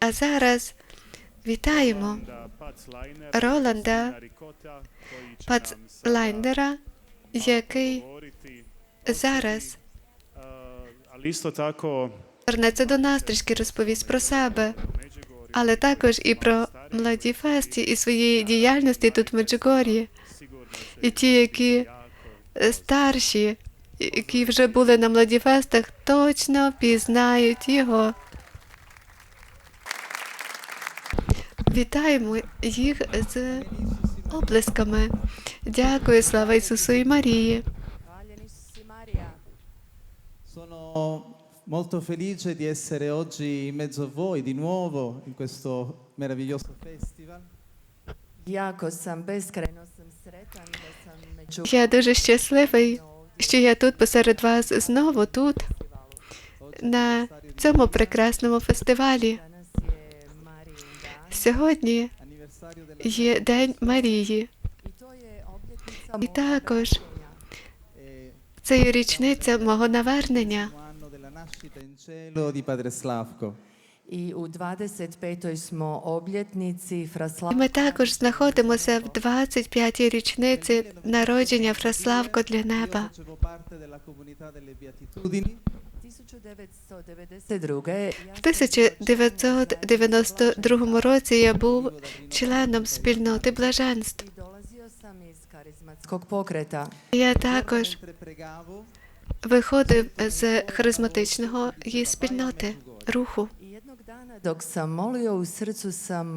А зараз вітаємо Роланда Rikota, koji će Пац nam sada Лайнера, який зараз uh, вернеться до нас, трішки розповість про себе, але також і про младі фесті і своєї діяльності тут в Меджугор'ї. І ті, які е, старші, які вже були на младі фестах, точно пізнають його. Вітаємо їх з оплесками. Дякую, слава Ісусу і Марії. Sono molto felice di essere oggi in mezzo a voi di nuovo in questo meraviglioso festival. Я дуже щасливий, що я тут посеред вас знову тут, на цьому прекрасному фестивалі. Сьогодні є День Марії. І також e, це є річниця мого навернення. anno della nascita in cielo di Padre Slavko. I u 25. smo obljetnici І Fraslava Ми також знаходимося в 25-й річниці народження Фраславко для неба. В 1992 році я був членом спільноти блаженств. Я також виходив з харизматичного її спільноти руху.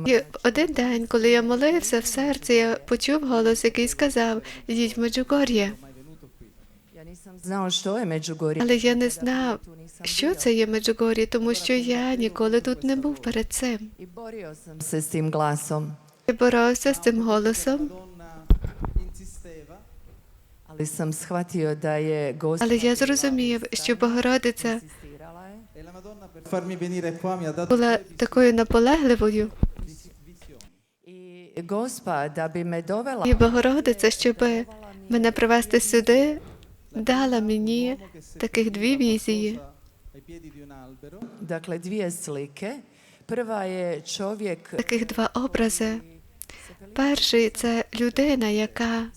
І в один день, коли я молився в серці, я почув голос, який сказав: Йдіть в Меджугор'є. ja nisam znao što je Međugorje. Але я не знав, що це є Меджугор'є, тому що я ніколи тут не був перед цим. Я боровся з цим голосом, але я зрозумів, що Богородиця була такою наполегливою, і Богородиця, щоб мене привести сюди, дала мені таких дві візії. dakle dvije slike. Prva je čovjek Таких два образи. Перший це людина, яка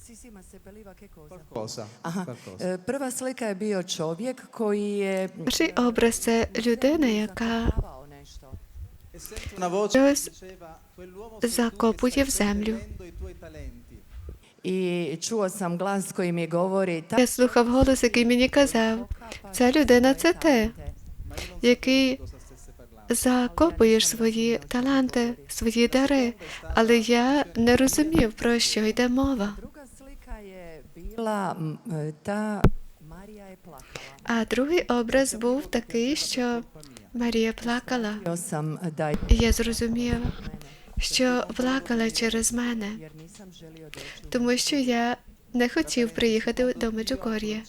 Aha. E, Prva slika je bio čovjek koji je перший образ це людина, яка. E Щось закопує в землю. Čuo sam glas koji mi govori "Ta Я слухав голос, який мені казав, ця людина це ти, який закопуєш свої таланти, свої дари. Але я не розумів, про що йде мова. Plakala. А другий образ був такий, що Марія плакала. І я зрозумів, що плакала через мене, тому що я не хотів приїхати до Меджугор'я.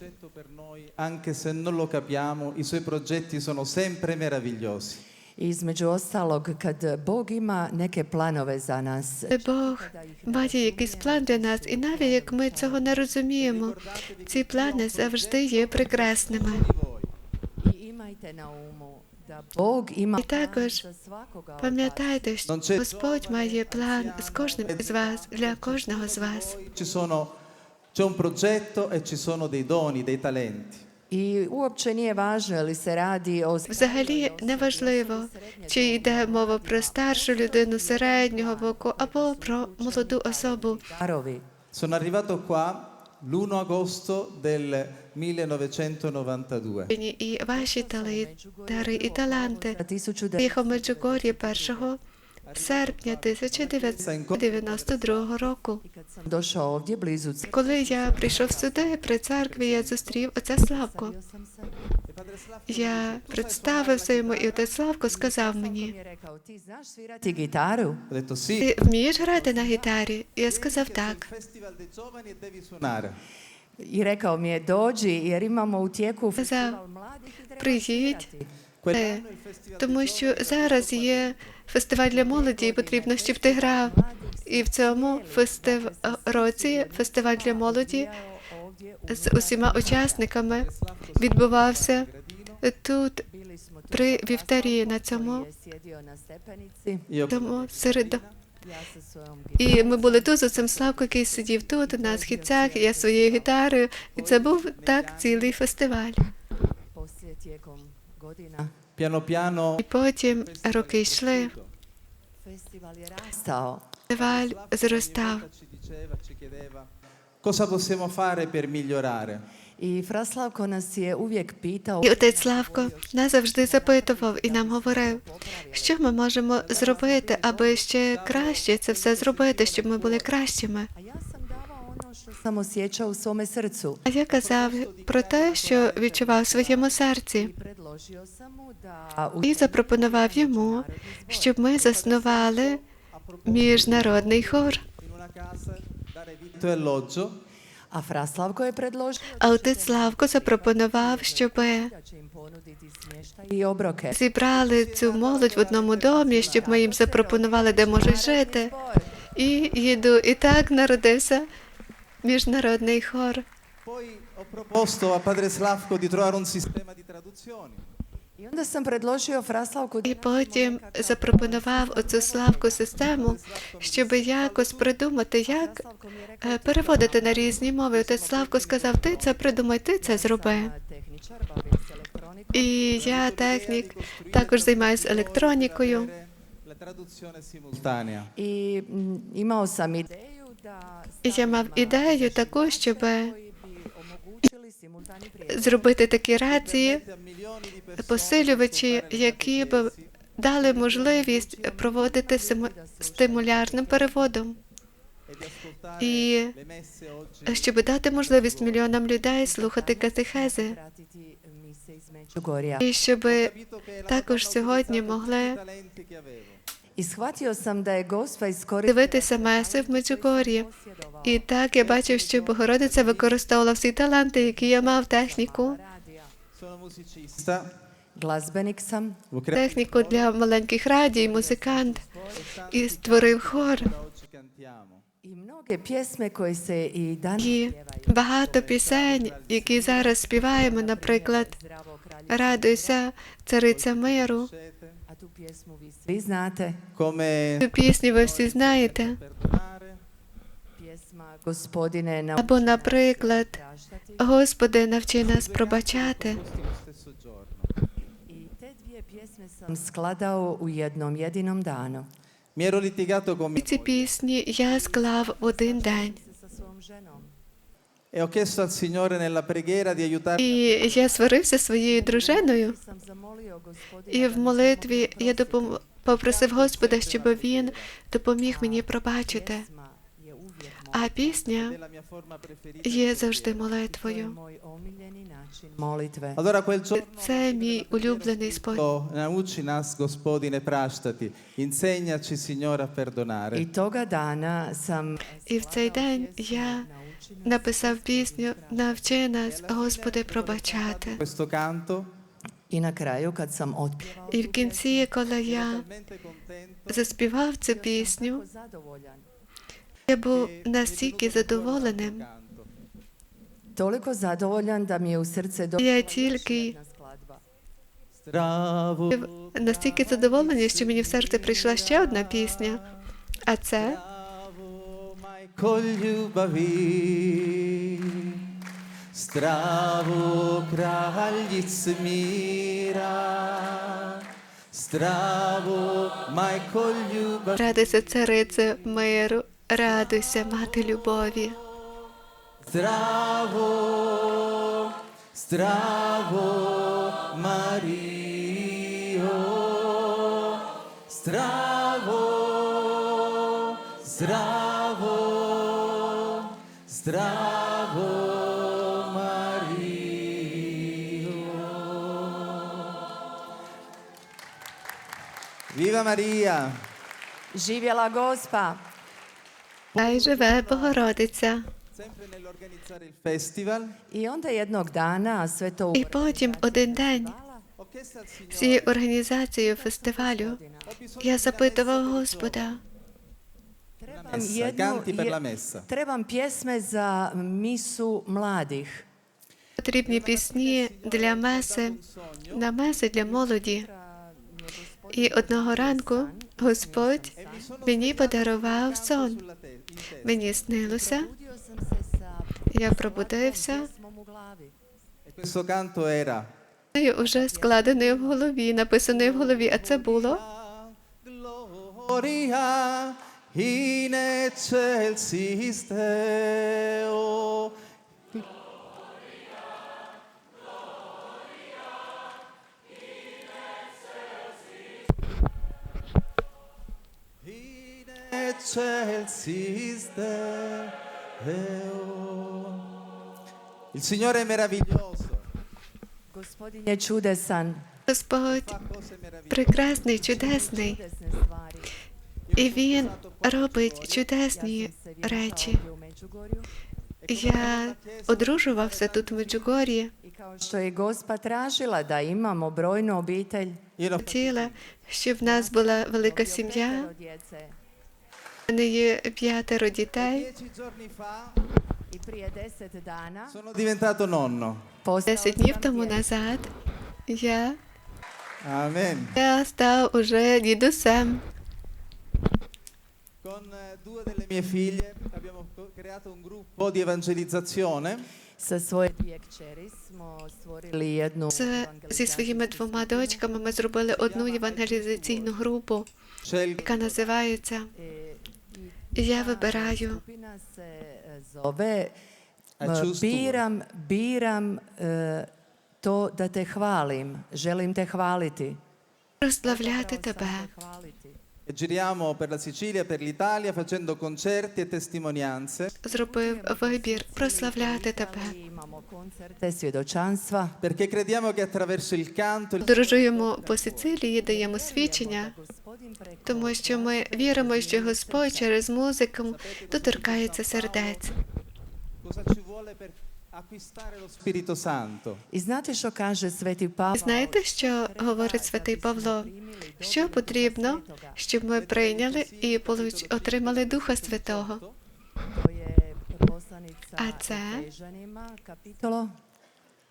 anche se non lo capiamo, i suoi progetti sono sempre meravigliosi. I Između ostalog, kad Bog ima neke planove za nas, Бог має якийсь план для нас, і навіть як ми цього не розуміємо, ці плани завжди є прекрасними. i imajte na umu da Bog ima І також. Пам'ятайте, що Господь має план з кожним із вас, для кожного з вас. Poi ci sono, c'è un progetto e ci sono dei doni, dei talenti. I uopće nije važno li se radi o Взагалі неважливо, чи йде мова про старшу людину середнього віку або про молоду особу. Sono arrivato qua l'1 agosto del 1992. І ваші дари і таланти. Za 1900 Їхав в 1 серпня 1992 року. Коли я прийшов сюди при церкві, я зустрів оця Славко. Я представився йому, і отець Славко сказав мені: Ти вмієш грати на гітарі? Я сказав так. E. I rekao mi je, dođi jer imamo u tijeku приїдь, тому що зараз є фестиваль для молоді, і потрібно, щоб ти грав. І в цьому фестив... році фестиваль для молоді з усіма учасниками відбувався тут, при вівторії на цьому тому svojom І ми були тут за цим Славко, який сидів тут на східцях, я своєю гітарою. І це був так цілий фестиваль. І потім роки йшли. Фестиваль зростав. cosa possiamo fare per migliorare. I Fraslavko nas je uvijek pitao І отець Славко нас завжди запитував і нам говорив, що ми можемо зробити, аби ще краще це все зробити, щоб ми були кращими. što sam osjećao u. А я казав про те, що відчував в своєму серці, і запропонував йому, щоб ми заснували міжнародний хор. E alloggio A Fraslavko je predložio А отець Славко запропонував, щоб зібрали цю молодь в одному домі, щоб ми їм запропонували, де можуть жити. І їду, і так народився міжнародний хор. Poi ho proposto a padre Slavko di trovare un sistema di traduzioni. І потім запропонував оцю славку систему, щоб якось придумати, як е, переводити на різні мови. Отець Славко сказав, ти це придумай, ти це зроби. І я, технік, також займаюся електронікою. І я мав ідею таку, щоб зробити такі рації, A milioni di persone посилювачі, які б дали можливість проводити стимулярним переводом. І щоб дати можливість мільйонам людей слухати катехези, і щоб також сьогодні могли дивитися меси в Меджугор'ї. І так я бачив, що Богородиця використовувала всі таланти, які я мав, техніку, radija. Sono musicista, Glazbenik sam, ho creato техніку для маленьких радій, музикант, і створив хор. І багато пісень, які зараз співаємо, наприклад, Радуйся, цариця миру. Цю пісню ви всі знаєте. perdonare, Pjesma Gospodine na Або, наприклад. Господи, навчи нас пробачати. ero litigato con І mia ці пісні я склав в один день. E ho chiesto al Signore nella preghiera di aiutarmi І я сварився своєю дружиною. І в молитві я допом... попросив Господа, щоб він допоміг мені пробачити. А пісня є завжди молитвою. Це мій улюблений. Nauči nas, gospodine, praštati. Insegnaci, perdonare. Sam І в цей день я написав пісню Навчи нас, Господи, пробачати. Questo canto, i na kraju kad sam І в кінці, коли я заспівав цю пісню. Я був настільки задоволеним. Toliko zadovoljan da mi je u srce do Я тільки настільки задоволений, що мені в серце прийшла ще одна пісня. А це kraljic mira. Stravo, mai con ljubavi. радуйся, царице миру, радуйся, мати любові. Zdravo, zdravo Mario, zdravo, zdravo, zdravo Mario. Viva Maria! Živjela gospa! Хай живе Богородиця. Sempre nell'organizzare il festival I onda jednog dana sve to І потім один день з цією організацією фестивалю я запитував Господа, trebam pjesme za misu mladih. потрібні пісні для меси на меси для молоді. І одного ранку Господь мені подарував сон. Мені снилося, я пробудився, і вже складений в голові, написаний в голові. А це було in excelsis Deo. In excelsis Deo. Il Signore è meraviglioso, je čudesan. Господь прекрасний, чудесний, і Він робить чудесні речі. Я одружувався тут в je Gospa tražila da imamo brojnu obitelj, Io l'ho Хотіла, щоб в нас була велика сім'я. Petero djece. У мене є п'ятеро дітей. dieci giorni fa I prije deset dana sono diventato nonno. postao Десять днів sam тому djed. назад я, Amen. я став уже дідусем. Con eh, due delle mie figlie abbiamo co- creato un gruppo di evangelizzazione Sa svoje dvije kćeri smo stvorili jednu Це зі своїми двома дочками ми зробили одну євангелізаційну групу, яка називається E, я вибираю e, e, Biram, biram e, to da te hvalim. Želim te hvaliti. прославляти тебе. te hvaliti. e giriamo per la Sicilia, per l'Italia facendo concerti e testimonianze Зробив вибір прославляти тебе. Imamo koncerte, svjedočanstva. perché crediamo che attraverso il canto il Подорожуємо по Сицилії, даємо свідчення, тому що ми віримо, що Господь через музику доторкається сердець. I znate što kaže Sveti Pavao? Знаєте, що говорить святий Павло? Що потрібно, щоб ми прийняли і отримали Духа Святого? To je poslanica A це?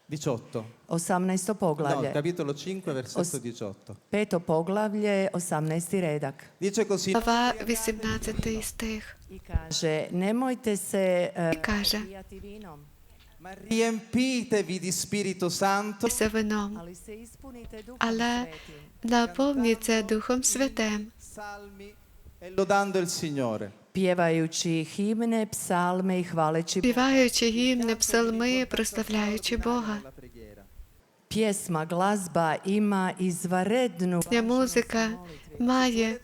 18. 18. poglavlje. No, capitolo 5, versetto 18. Peto poglavlje, 18. redak. Dice così. Ova 18. teh. I kaže, nemojte se uh, kaže, vinom. Ma riempitevi di Spirito Santo. Se venom. Ali se ispunite duhom Ale napomnite duhom svetem. Salmi e lodando il Signore. Pjevajući himne, psalme i hvaleći співаючи гімни, псалми, прославляючи Бога. Pjesma, glazba ima izvarednu Ця музика має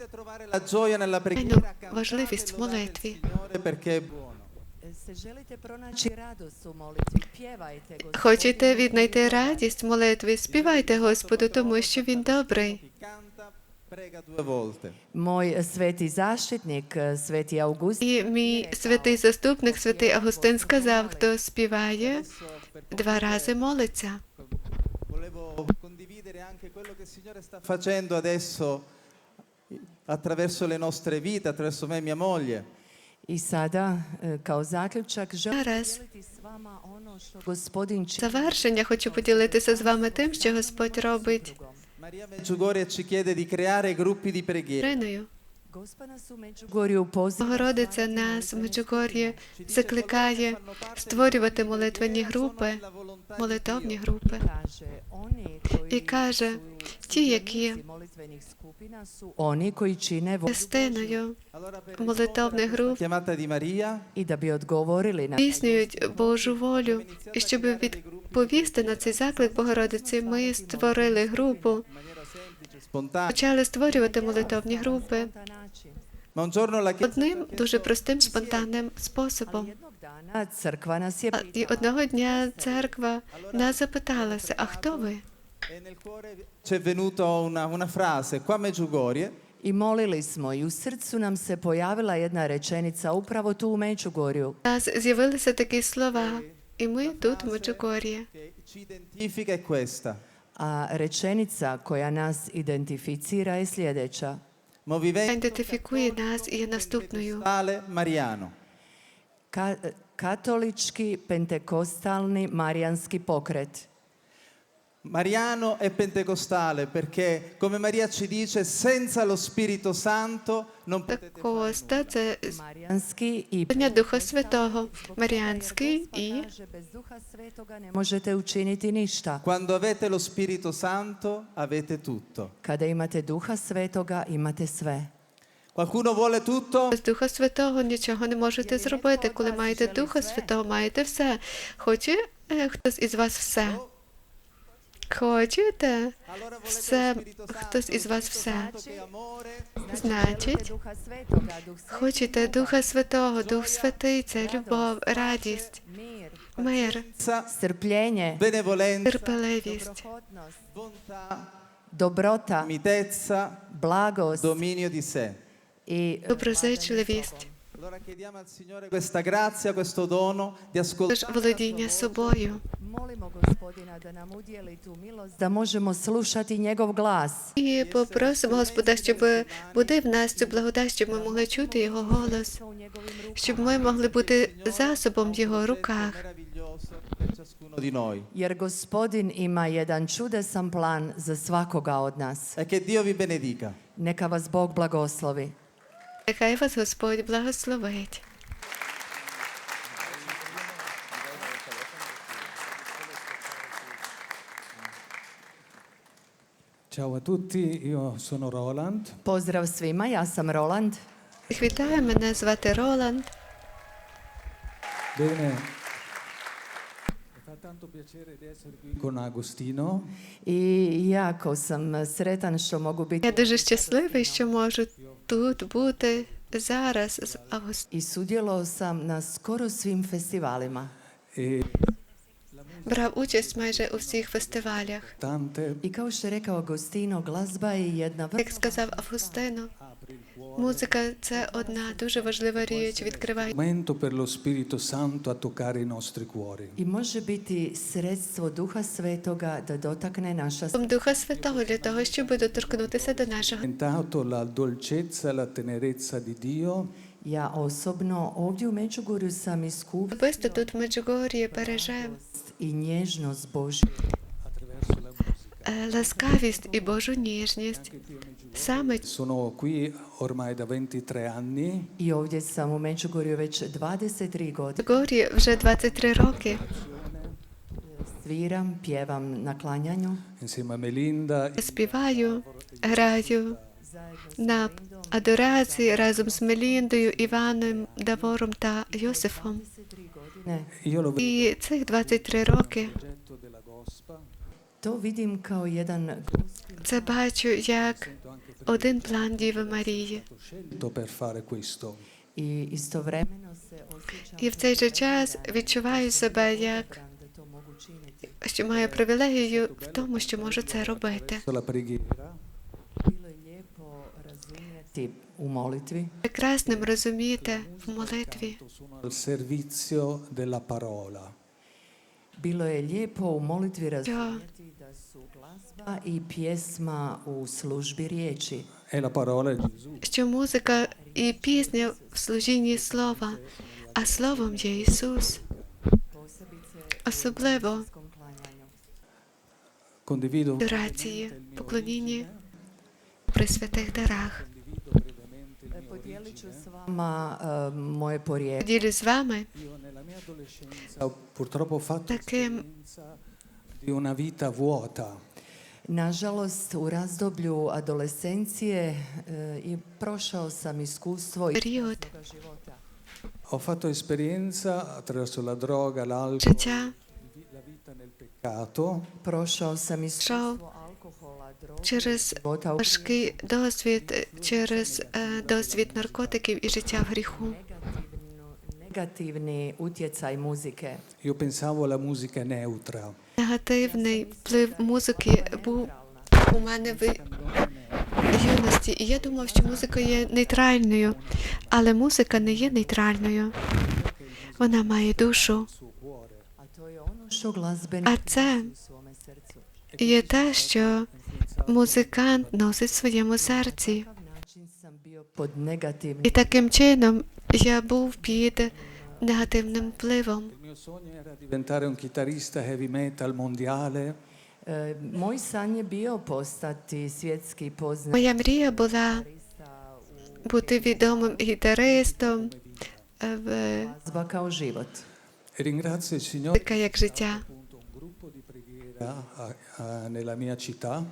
важливість e в молитві. Хочете віднайти радість в молитві, співайте Господу, тому що Він добрий. Prega due volte. Moj sveti zaštitnik, sveti August, І мій святий заступник, святий Августин, сказав, хто співає, два рази молиться. Volevo condividere anche quello che il Signore sta facendo adesso attraverso le nostre vite, attraverso me e mia moglie. I sada, e, kao zaključak, želim Зараз s vama ono što gospodin čini завершення хочу поділитися з вами тим, що Господь робить Maria Meggiugorie ci chiede di creare gruppi di preghiera. Богородиця нас в Меджугор'ї закликає створювати молитвені групи, молитовні групи. І каже, ті, які частиною молитовних груп піснюють Божу волю. І щоб відповісти на цей заклик Богородиці, ми створили групу, почали створювати молитовні групи одним дуже простим спонтанним Ali способом. jednog dana crkva nas je А- І pitala, одного дня церква нас запиталася, а хто ви? e nel cuore ci è venuta una, una frase, qua a Meggiugorie, I molili smo i u srcu nam se pojavila jedna rečenica upravo tu u Međugorju. У нас з'явилися такі слова, і ми тут, в Меджугор'ї. che ci identifica è questa. A rečenica koja nas identificira je sljedeća. identifikuje nas i nastupuju. Marijano. Ka eh, katolički pentekostalni marijanski pokret. Mariano e pentecostale, perché come Maria ci dice, senza lo Spirito Santo non potete fare Коста це Marijanski i Дня Духа Святого, Маріанський і možete učiniti ništa. Quando avete lo Spirito Santo avete tutto. Kada imate Duha Svetoga, imate sve. Qualcuno vuole tutto? без Духа Святого нічого не можете зробити. Коли маєте Духа Святого, маєте все. Хоче е, хтось із вас все? Хочете? Все, хтось із вас все. Значить, хочете Духа Святого, Дух Святий, це любов, радість, мир, benevolenza, терпеливість, sé. i доброзичливість, Володіння собою. da možemo slušati njegov glas. І попросимо Господа, щоб буде в нас цю благодать, щоб ми могли чути Його голос, щоб ми могли бути засобом в Його руках. Jer gospodin ima jedan čudesan plan za svakoga od nas. E che Dio vi benedica. Neka vas Bog blagoslovi. Нехай вас Господь благословить. Ciao a tutti, io sono Roland. Pozdrav svima, ja sam Roland. Вітаю, мене звати Роланд. Bene, mi fa tanto piacere di essere qui con Agostino. I jako sam sretan što mogu biti Я дуже щасливий, що можу тут бути зараз з Августом. i sudjelovao sam na skoro svim festivalima. E Брав участь майже у всіх фестивалях. tante I kao što je rekao Agostino, glazba je jedna vrlo Як сказав Августино, музика це одна дуже важлива річ. Відкриває momento per lo Spirito Santo a toccare i nostri cuori. i može biti sredstvo Duha Svetoga da dotakne naša srca. Духа Святого для того, щоб доторкнутися до нашого. Diventato la dolcezza e la tenerezza di Dio Ja osobno ovdje u Međugorju sam iskušao Особисто тут в Меджугор'ї пережив i nježnost Božju. Ласкавість і Божу ніжність. Саме Sono qui ormai da 23 anni I ovdje sam u Međugorju već 23 в godine. Меджугор'ї вже 23 роки. Sviram, pjevam na klanjanju. insieme a Melinda. Співаю, граю на адорації разом з Меліндою, Іваном, Давором та Йосифом. Ne, Io І цих 23 роки to vidim kao jedan це бачу як один план Діви Марії. per fare questo. І в цей же час відчуваю себе як що маю привілегію в тому, що можу це робити. U molitvi Прекрасним розуміти в молитві. servizio della parola. Je lijepo u molitvi razumjeti E la parola è Gesù. що музика і пісня в служінні слова, а словом є Ісус. Особливо u klanjanju. Condivido в рації, поклонінні при святих дарах. E, Podijelit ću s vama e, moje porijeklo. Ділю з вами таким Nažalost, u razdoblju adolescencije e, i prošao sam iskustvo i період života. Ho fatto esperienza attraverso la droga, l'alcol, життя la vita nel peccato Prošao sam Šao iskustvo alkohola, droga, через života u важкий досвід, через е, досвід наркотиків і життя в гріху. negativnu- negativni utjecaj muzike. Io pensavo la musica neutra. Негативний вплив музики був у мене в юності, і я думав, що музика є нейтральною, але музика не є нейтральною. Вона має душу. А це є те, що музикант носить в своєму серці. І таким чином я був під негативним впливом. E, moj san je bio postati svjetski poznat Моя мрія була бути відомим гітаристом е, в kao život. E ringrazio il Signore музика як життя. nella mia città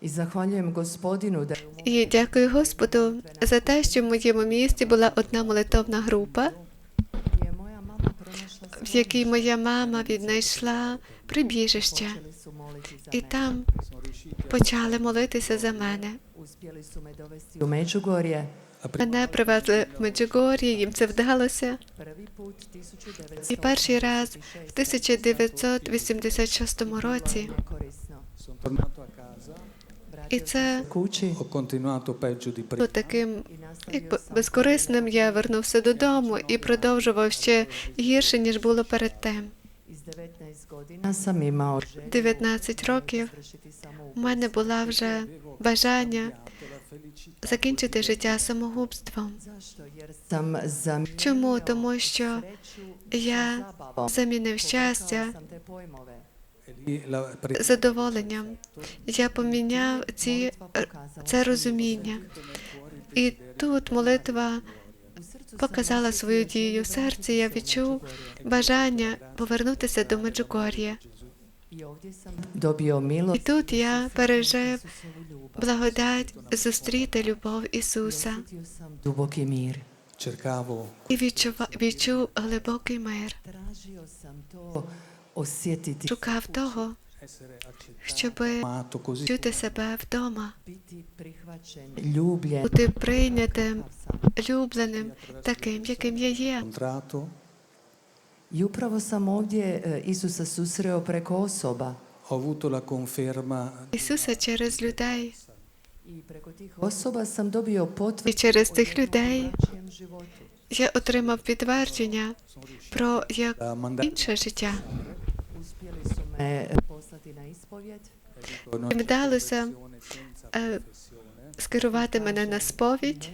je u mom І дякую Господу за те, що в моєму місті була одна молитовна група, в якій моя мама віднайшла прибіжище, і там почали молитися за мене. Мене привезли в Меджугор'я, їм це вдалося. І перший раз в 1986 році. І це було таким якби безкорисним. Я вернувся додому і продовжував ще гірше, ніж було перед тим. iz 19 godina sam imao želju 19 років у мене була вже бажання закінчити життя самогубством. Чому? Тому що я замінив щастя задоволенням. Я поміняв ці, це розуміння. І тут молитва показала свою дію. В серці я відчув бажання повернутися до Меджугор'я. І тут я пережив благодать зустріти любов Ісуса і відчува, відчув глибокий мир. Шукав того, щоб чути себе вдома, бути прийнятим, любленим, таким, яким я є. e, susreo preko osoba. ho avuto la conferma Ісуса через людей. Tih osoba sam dobio І через тих людей я отримав підтвердження про як інше життя. Їм вдалося е, скерувати мене на сповідь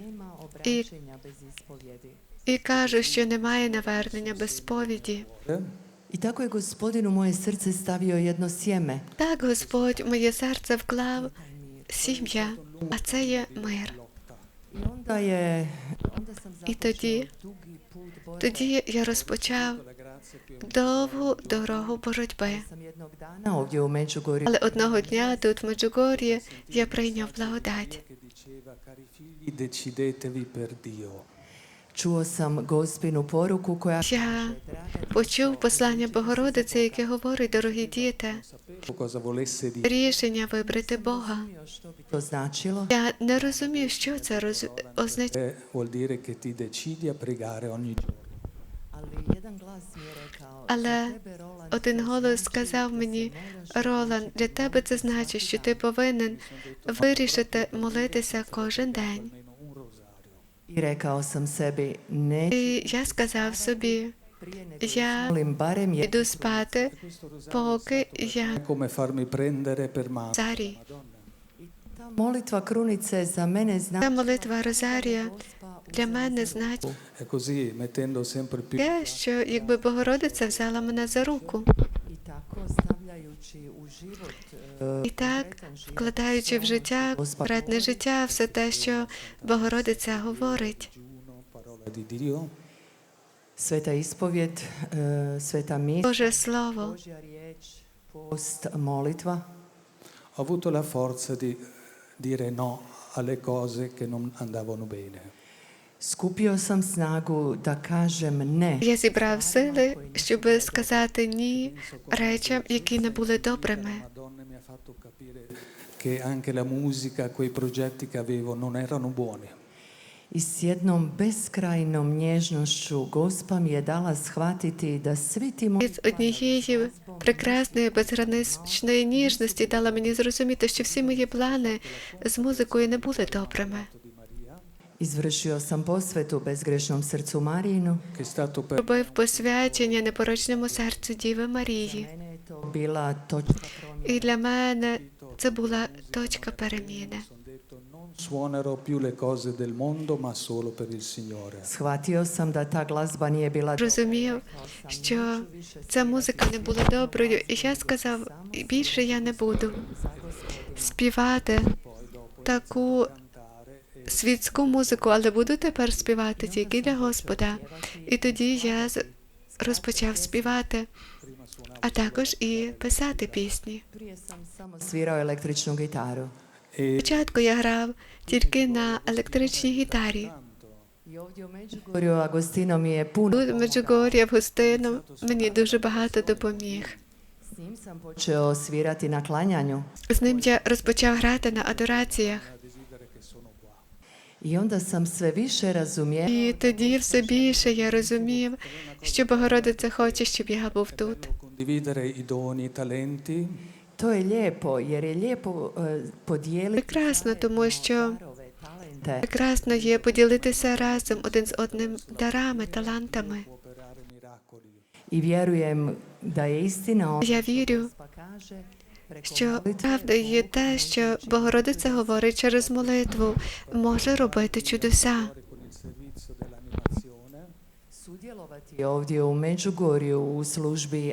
ispovjedi. і кажу, що немає навернення без сповіді. Eh? Tako je gospodin u moje srce stavio jedno sjeme. Так Господь в моє серце вклав сім'я, а це є мир. І тоді, тоді я розпочав довгу дорогу боротьби. Але одного дня тут в Меджугор'ї я прийняв благодать. Я почув послання Богородиці, яке говорить, дорогі діти, рішення вибрати Бога. Я не розумів, що це роз... означає. Але один голос сказав мені, Ролан, для тебе це значить, що ти повинен вирішити молитися кожен день. І я сказав собі, я йду спати, поки я è molitva krunice za mene Ця молитва Розарія для мене значить те, що якби Богородиця взяла мене за руку. e, І так, вкладаючи в життя, вредне життя, все те, що Богородиця говорить. ispovjed, e, sveta mis, Боже Слово, post, molitva. ho avuto la forza di dire no alle cose che non andavano bene Skupio sam snagu da kažem ne я зібрав сили, щоб сказати ні речам, які не були добрими. Madonna mi ha fatto capire che anche la musica, quei progetti che avevo non erano buoni. I s jednom beskrajnom nježnošću Gospa mi je dala shvatiti da svi ti з однієї прекрасної безграничної ніжності дала мені зрозуміти, що всі мої плани з музикою не були добрими. Izvršio sam posvetu bezgrešnom srcu Marijinu. Робив посвячення непорочному серцю Діви Марії. Bila točka. І для мене це була точка переміни. Suonerò più le cose del mondo, ma solo per il Signore. Shvatio sam da ta glazba nije bila Розумів, що ця музика не була доброю, і я сказав, більше я не буду співати таку світську музику, але буду тепер співати тільки для Господа. І тоді я з- розпочав співати, а також і писати пісні. Prije sam samo Спочатку я грав тільки на електричній гітарі. Тут Меджугор'я в мені дуже багато допоміг. З ним я розпочав грати на адораціях. І тоді все більше я розумів, що Богородиця хоче, щоб я був тут. To je lijepo, jer je lijepo e, podijeliti Прекрасно, тому що прекрасно є поділитися разом один з одним дарами, талантами. vjerujem da je istina ono Я вірю, що правда є те, що Богородиця говорить через молитву, може робити чудеса.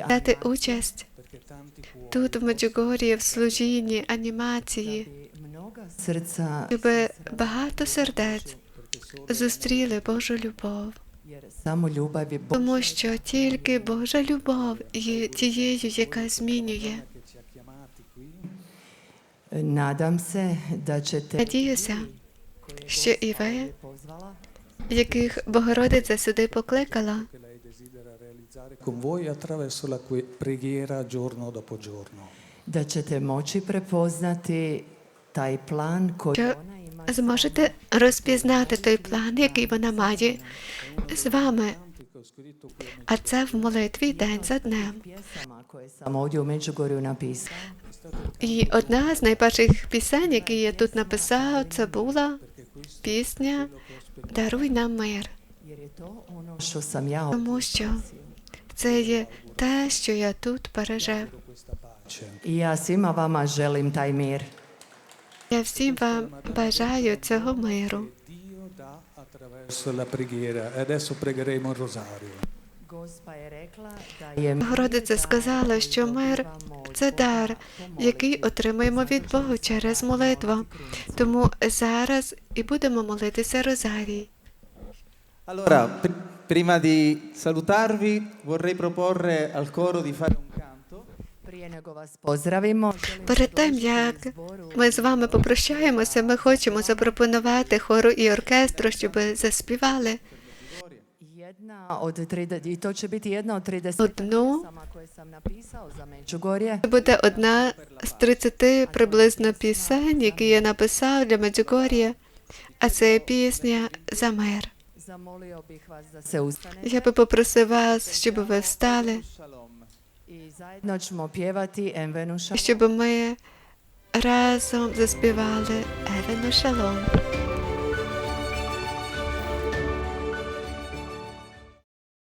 Дати участь тут, в Меджугор'ї, в служінні, анімації, щоб багато сердець зустріли Божу любов. Тому що тільки Божа любов є тією, яка змінює. Надіюся, що і ви, яких Богородиця сюди покликала, con voi attraverso la preghiera giorno dopo giorno. da ćete moći prepoznati taj plan koji ona ima зможете розпізнати той план, який вона має з вами. А це в молитві день за днем. pjesama ovdje u Međugorju napisala. І одна з найперших пісень, які я тут написав, це була пісня Даруй нам мир, тому що це є те, що я тут пережив. pace. I ja svima vama želim. Я всім вам бажаю цього миру. E Богородиця сказала, що мир це дар, який отримуємо від Бога через молитву. Тому зараз і будемо молитися Розарій. Prima di salutarvi, vorrei proporre al coro di fare un canto. Перед тим, як ми з вами попрощаємося, ми хочемо запропонувати хору і оркестру, щоб заспівали jedna od 30, i to će biti jedna od 30 одну. Це буде одна з 30 приблизно пісень, які я написав для Меджугор'я, а це пісня за мир. Zamolio bih vas da se ustanete Я би попросив вас, щоб ви встали, Shalom.